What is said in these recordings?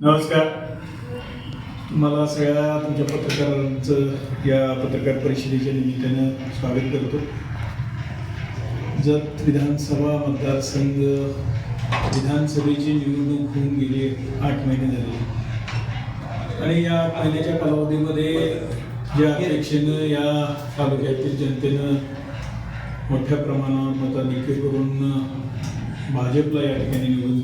नमस्कार. मला सगळ्या तुमच्या पत्रकारांचं या पत्रकार परिषदेच्या निमित्तानं स्वागत करतो. जत विधानसभा मतदारसंघ विधानसभेची निवडणूक होऊन गेली आठ महिने झाले. आणि या आठ महिन्याच्या कालावधीमध्ये ज्या अपेक्षेनं या तालुक्यातील जनतेनं मोठ्या प्रमाणावर मताधिक्य करून भाजपला या ठिकाणी निवडून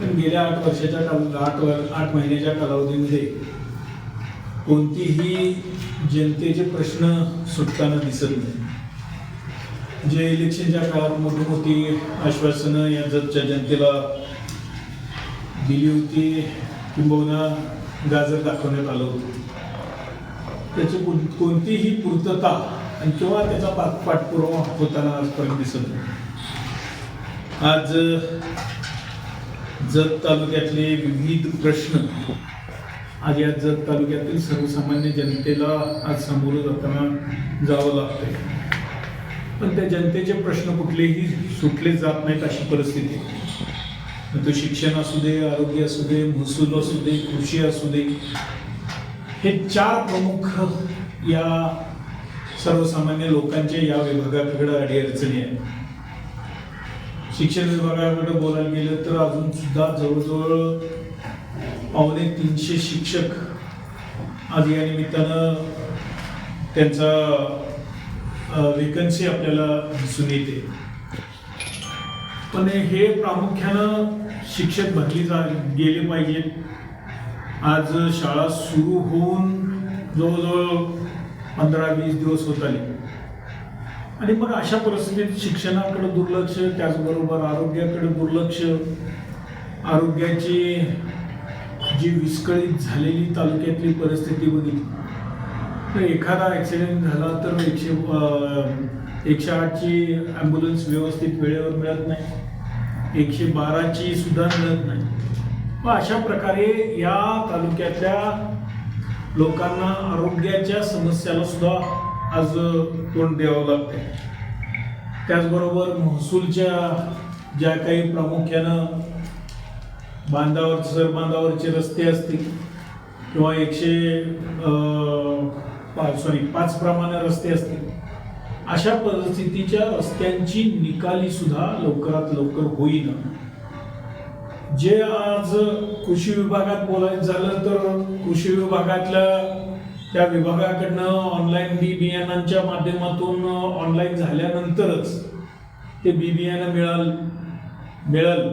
पण गेल्या आठ वर्षाच्या काल आठ वर आठ महिन्याच्या कालावधीमध्ये कोणतीही जनतेचे प्रश्न सुटताना दिसत नाही. जे इलेक्शनच्या काळात मोठी मोठी आश्वासनं या जगच्या जनतेला दिली होती किंबहुना गाजर दाखवण्यात आलं होतं. त्याची कोण- कोणतीही पूर्तता आणि किंवा त्याचा पाठ पाठपुरावा होताना आजपर्यंत दिसत नाही. आज जत तालुक्यातले विविध प्रश्न. आज या जत तालुक्यातील सर्वसामान्य जनतेला आज सामोरं जाताना जावं लागतंय. पण त्या जनतेचे प्रश्न कुठलेही सुटले जात नाहीत अशी परिस्थिती. तो शिक्षण असू दे आरोग्य असू दे महसूल असू दे कृषी असू दे हे चार प्रमुख या सर्वसामान्य लोकांच्या या विभागाकडे अडीअडचणी आहेत. शिक्षण विभागाकडे बोलायला गेलं तर अजून सुद्धा जवळजवळ पावणे तीनशे शिक्षक आज या निमित्तानं त्यांचा वेकन्सी आपल्याला दिसून येते. पण हे प्रामुख्यानं शिक्षक भरली जा गेले पाहिजेत. आज शाळा सुरू होऊन जवळजवळ पंधरा वीस दिवस होत आले. आणि मग अशा परिस्थितीत शिक्षणाकडे दुर्लक्ष त्याचबरोबर आरोग्याकडे दुर्लक्ष आरोग्याची जी विस्कळीत झालेली तालुक्यातली परिस्थिती बघितली. तर एखादा ॲक्सिडेंट झाला तर एकशे एकशे आठची ॲम्ब्युलन्स व्यवस्थित वेळेवर मिळत नाही. एकशे बाराची सुद्धा मिळत नाही. मग अशा प्रकारे या तालुक्यातल्या लोकांना आरोग्याच्या समस्याला सुद्धा आज तोंड द्यावं लागते त्याचबरोबर महसूलच्या ज्या काही प्रामुख्यानं बांधावर सर बांधावरचे रस्ते असतील किंवा एकशे सॉरी पाच प्रमाणे रस्ते असतील अशा परिस्थितीच्या रस्त्यांची निकाली सुद्धा लवकरात लवकर होईल जे आज कृषी विभागात बोलायचं झालं तर कृषी विभागातल्या त्या विभागाकडनं ऑनलाईन बी बियाणांच्या माध्यमातून ऑनलाईन झाल्यानंतरच ते बी बियाणं मिळाल मिळेल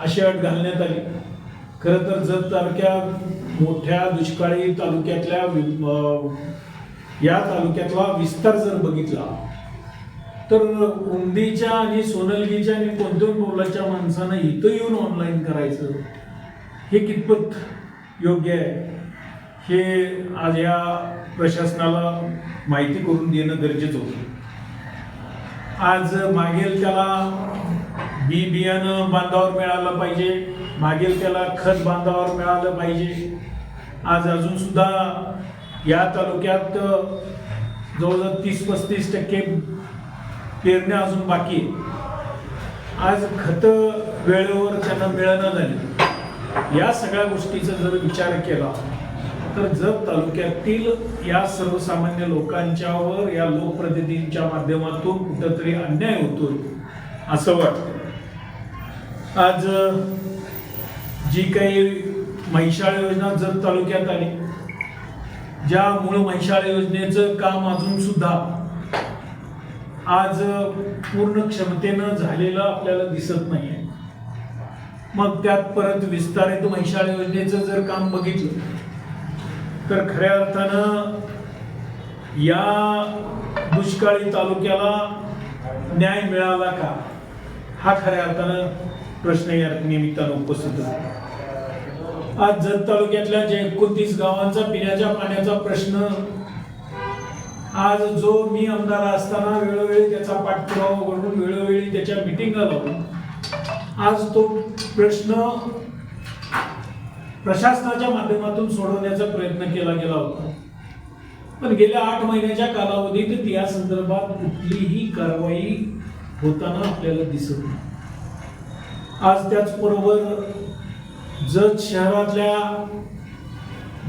अशी अट घालण्यात आली. खरं तर जत तारख्या मोठ्या दुष्काळी तालुक्यातल्या वि- या तालुक्यातला विस्तार जर बघितला तर उंदीच्या आणि सोनलगीच्या आणि कोणत्या टोलाच्या माणसानं इथं येऊन ऑनलाईन करायचं हे कितपत योग्य आहे? हे आज या प्रशासनाला माहिती करून देणं गरजेचं होतं. आज मागेल त्याला बी बियाणं बांधावर मिळालं पाहिजे मागेल त्याला खत बांधावर मिळालं पाहिजे. आज अजून सुद्धा या तालुक्यात जवळजवळ तीस पस्तीस टक्के पेरण्या अजून बाकी आज खत वेळेवर त्यांना मिळणं झाली. या सगळ्या गोष्टीचा जर विचार केला तर जत तालुक्यातील या सर्वसामान्य लोकांच्यावर या लोकप्रतिनिधींच्या माध्यमातून कुठंतरी अन्याय होतो असं वाटतं आज जी काही महिशाळ योजना जत तालुक्यात आली ज्या मूळ महिशाळ योजनेचं काम अजून सुद्धा आज पूर्ण क्षमतेनं झालेलं आपल्याला दिसत नाहीये. मग त्यात परत विस्तारित महिशाळ योजनेचं जर काम बघितलं तर खऱ्या अर्थानं या दुष्काळी तालुक्याला न्याय मिळाला का? हा खऱ्या अर्थानं प्रश्न या निमित्तानं उपस्थित होतो. आज जत तालुक्यातल्या जे एकोणतीस गावांचा पिण्याच्या पाण्याचा प्रश्न आज जो मी आमदार असताना वेळोवेळी त्याचा पाठपुरावा करून वेळोवेळी त्याच्या मिटिंगा लावून आज तो प्रश्न प्रशासनाच्या माध्यमातून सोडवण्याचा प्रयत्न केला गेला होता. पण गेल्या आठ महिन्याच्या कालावधीत या संदर्भात कुठलीही कारवाई होताना आपल्याला दिसत नाही. आज त्याचबरोबर जत शहरातल्या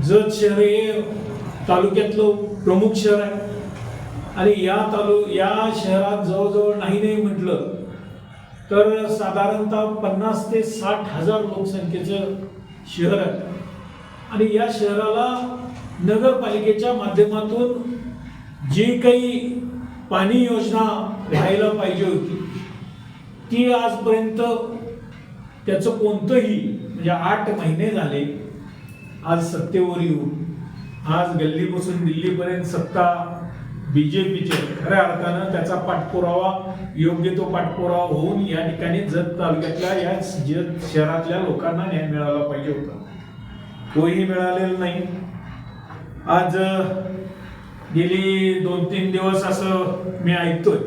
जत शहर हे तालुक्यातलं प्रमुख शहर आहे. आणि या तालु या शहरात जवळजवळ नाही नाही म्हटलं तर साधारणतः पन्नास ते साठ हजार लोकसंख्येचं शहर आहे. आणि या शहराला नगरपालिकेच्या माध्यमातून जी काही पाणी योजना व्हायला पाहिजे होती ती आजपर्यंत त्याचं कोणतंही म्हणजे आठ महिने झाले आज सत्तेवर येऊन आज गल्लीपासून दिल्लीपर्यंत सत्ता बी जे पीचे खऱ्या अर्थानं त्याचा पाठपुरावा योग्य तो पाठपुरावा होऊन या ठिकाणी जत तालुक्यातल्या या जत शहरातल्या लोकांना न्याय मिळाला पाहिजे होता. तोही मिळालेला नाही. आज गेली दोन तीन दिवस असं मी ऐकतोय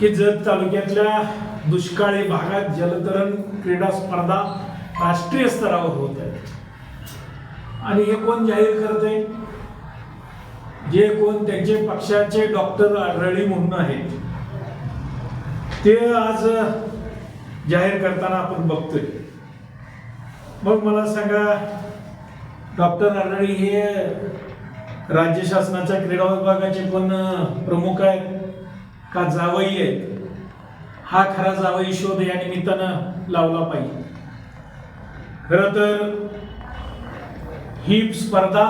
की जत तालुक्यातल्या दुष्काळी भागात जलतरण क्रीडा स्पर्धा राष्ट्रीय स्तरावर होत आहेत. आणि हे कोण जाहीर करते जे कोण त्यांचे पक्षाचे डॉक्टर आढळी म्हणून आहेत. ते आज जाहीर करताना आपण बघतोय. मग मला सांगा डॉक्टर आढळी हे राज्य शासनाच्या क्रीडा विभागाचे पण प्रमुख आहेत का जावई आहेत? हा खरा जावई शोध या निमित्तानं लावला पाहिजे. खर तर ही स्पर्धा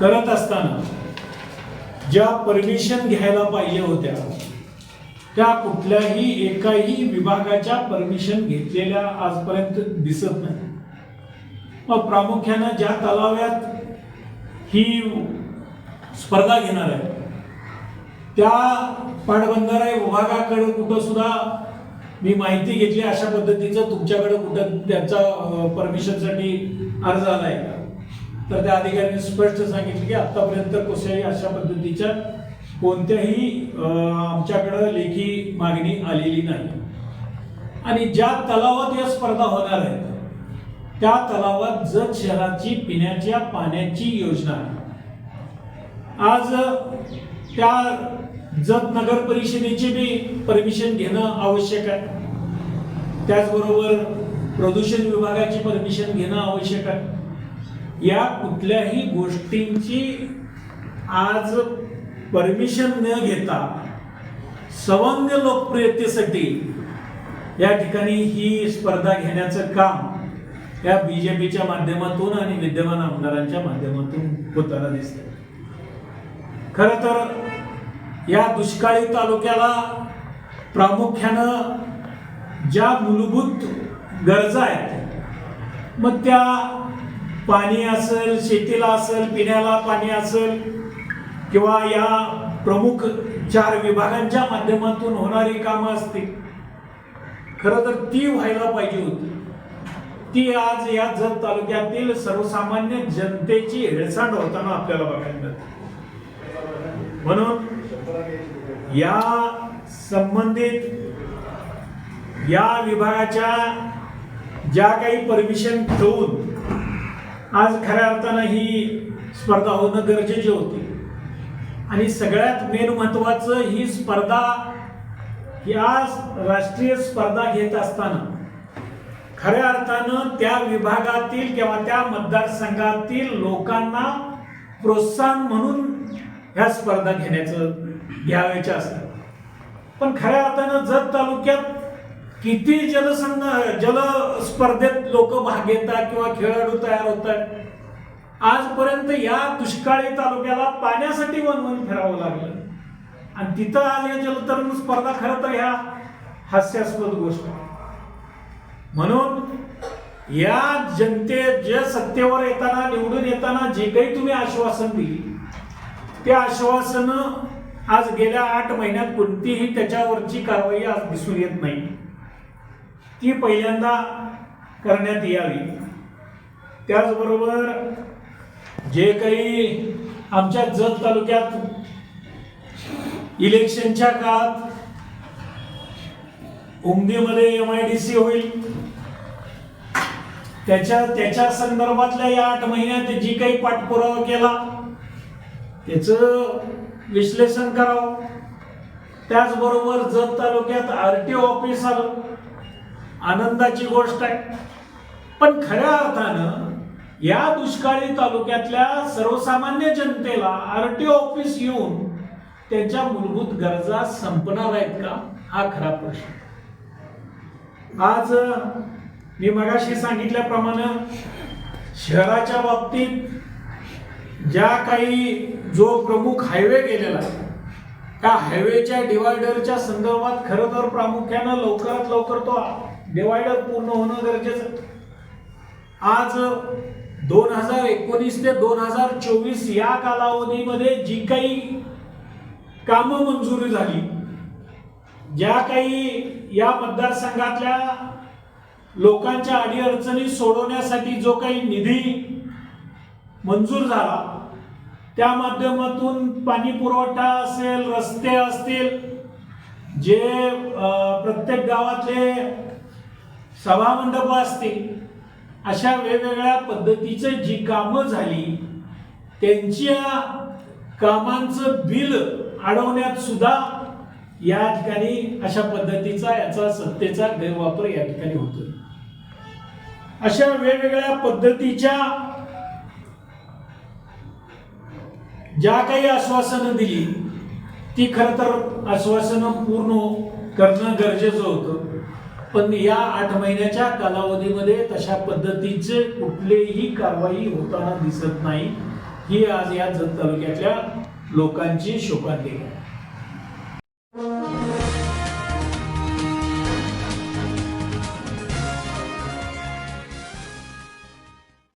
करत असताना ज्या परमिशन घ्यायला पाहिजे होत्या त्या कुठल्याही एकाही विभागाच्या परमिशन घेतलेल्या आजपर्यंत दिसत नाही. मग प्रामुख्यानं ज्या तलाव्यात ही स्पर्धा घेणार आहे त्या पाटबंधारा विभागाकडे कुठं सुद्धा मी माहिती घेतली अशा पद्धतीचं तुमच्याकडे कुठं त्यांचा परमिशनसाठी अर्ज आलाय का? तर त्या अधिकाऱ्यांनी स्पष्ट सांगितलं की आतापर्यंत कुठल्याही अशा पद्धतीच्या कोणत्याही आमच्याकडं लेखी मागणी आलेली नाही. आणि ज्या तलावात या स्पर्धा होणार आहेत त्या तलावात जत शहराची पिण्याच्या पाण्याची योजना आहे. आज त्या जत नगर परिषदेची बी परमिशन घेणं आवश्यक आहे. त्याचबरोबर प्रदूषण विभागाची परमिशन घेणं आवश्यक आहे. या कुठल्याही गोष्टींची आज परमिशन न घेता सवंग लोकप्रियतेसाठी या ठिकाणी ही स्पर्धा घेण्याचं काम या बी जे पीच्या माध्यमातून आणि विद्यमान आमदारांच्या माध्यमातून होताना दिसतं खर तर या दुष्काळी तालुक्याला प्रामुख्यानं ज्या मूलभूत गरजा आहेत मग त्या पाणी असेल शेतीला असेल पिण्याला पाणी असेल किंवा या प्रमुख चार विभागांच्या माध्यमातून होणारी कामं असतील. खरं तर ती व्हायला पाहिजे होती. ती आज या जत तालुक्यातील सर्वसामान्य जनतेची हेळसांड होताना आपल्याला बघायला मिळते. म्हणून या संबंधित या विभागाच्या ज्या काही परमिशन ठेवून आज खऱ्या अर्थानं ही स्पर्धा होणं गरजेचे होते. आणि सगळ्यात मेन महत्वाचं ही स्पर्धा या राष्ट्रीय स्पर्धा घेत असताना खऱ्या अर्थानं त्या विभागातील किंवा त्या मतदारसंघातील लोकांना प्रोत्साहन म्हणून ह्या स्पर्धा घेण्याचं घ्यावायच्या असतात. पण खऱ्या अर्थानं जत तालुक्यात किती जलसंघ जल स्पर्धेत लोक भाग घेतात किंवा खेळाडू तयार होत आहेत आजपर्यंत या दुष्काळी तालुक्याला पाण्यासाठी वनवन फिरावं लागलं. आणि तिथं आज या जलतरण स्पर्धा खरं तर ह्या हास्यास्पद गोष्ट म्हणून या जनते जे सत्तेवर येताना निवडून येताना जे काही तुम्ही आश्वासन दिली ते आश्वासन आज गेल्या आठ महिन्यात कोणतीही त्याच्यावरची कारवाई आज दिसून येत नाही. ती पहिल्यांदा करण्यात यावी. त्याचबरोबर जे काही आमच्या जत तालुक्यात इलेक्शनच्या काळात उमदीमध्ये एम आय डी सी होईल त्याच्या त्याच्या संदर्भातल्या या आठ महिन्यात जी काही पाठपुरावा केला त्याचं विश्लेषण करावं. त्याचबरोबर जत तालुक्यात आर टी ऑफिस आलं आनंदाची गोष्ट आहे. पण खऱ्या अर्थानं या दुष्काळी तालुक्यातल्या सर्वसामान्य जनतेला आर टी ऑफिस येऊन त्यांच्या मूलभूत गरजा संपणार आहेत का? हा खरा प्रश्न. आज मी मगाशी सांगितल्याप्रमाणे शहराच्या बाबतीत ज्या काही जो प्रमुख हायवे गेलेला आहे त्या हायवेच्या डिवायडरच्या संदर्भात खरं तर प्रामुख्यानं लवकरात लवकर तो डिवायडर पूर्ण होणं गरजेचं आज दोन हजार एकोणीस ते दोन हजार चोवीस या कालावधीमध्ये जी काही कामं मंजुरी झाली ज्या काही या मतदारसंघातल्या लोकांच्या अडीअडचणी सोडवण्यासाठी जो काही निधी मंजूर झाला त्या माध्यमातून पाणी पुरवठा असेल रस्ते असतील जे प्रत्येक गावातले सभामंडप असतील. अशा वेगवेगळ्या पद्धतीचे जी कामं झाली त्यांच्या कामांचं बिल अडवण्यात सुद्धा या ठिकाणी अशा पद्धतीचा याचा सत्तेचा गैरवापर या ठिकाणी होतो अशा वेगवेगळ्या पद्धतीच्या ज्या काही आश्वासनं दिली ती खरं तर आश्वासनं पूर्ण करणं गरजेचं होतं. पण या आठ महिन्याच्या कालावधीमध्ये तशा पद्धतीचे कुठलेही कारवाई होताना दिसत नाही. ही आज या जत तालुक्यातल्या लोकांची शोकांतिका आहे.